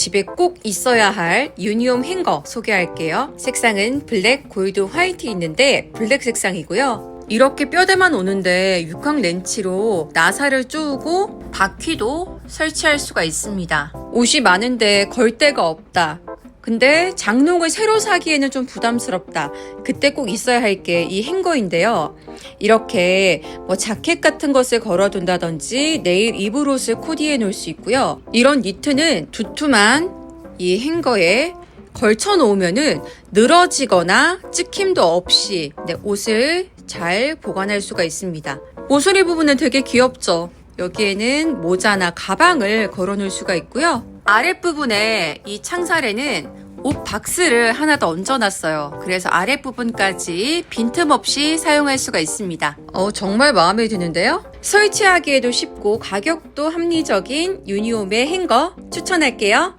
집에 꼭 있어야 할 유니홈 행거 소개할게요. 색상은 블랙, 골드, 화이트 있는데 블랙 색상이고요. 이렇게 뼈대만 오는데 육각 렌치로 나사를 쪼우고 바퀴도 설치할 수가 있습니다. 옷이 많은데 걸 데가 없다. 근데 장롱을 새로 사기에는 좀 부담스럽다. 그때 꼭 있어야 할 게 이 행거인데요. 이렇게 뭐 자켓 같은 것을 걸어둔다든지 내일 입을 옷을 코디해 놓을 수 있고요. 이런 니트는 두툼한 이 행거에 걸쳐 놓으면은 늘어지거나 찍힘도 없이 네, 옷을 잘 보관할 수가 있습니다. 모서리 부분은 되게 귀엽죠? 여기에는 모자나 가방을 걸어 놓을 수가 있고요. 아랫부분에 이 창살에는 옷 박스를 하나 더 얹어놨어요. 그래서 아랫부분까지 빈틈없이 사용할 수가 있습니다. 어, 정말 마음에 드는데요? 설치하기에도 쉽고 가격도 합리적인 유니홈의 행거 추천할게요.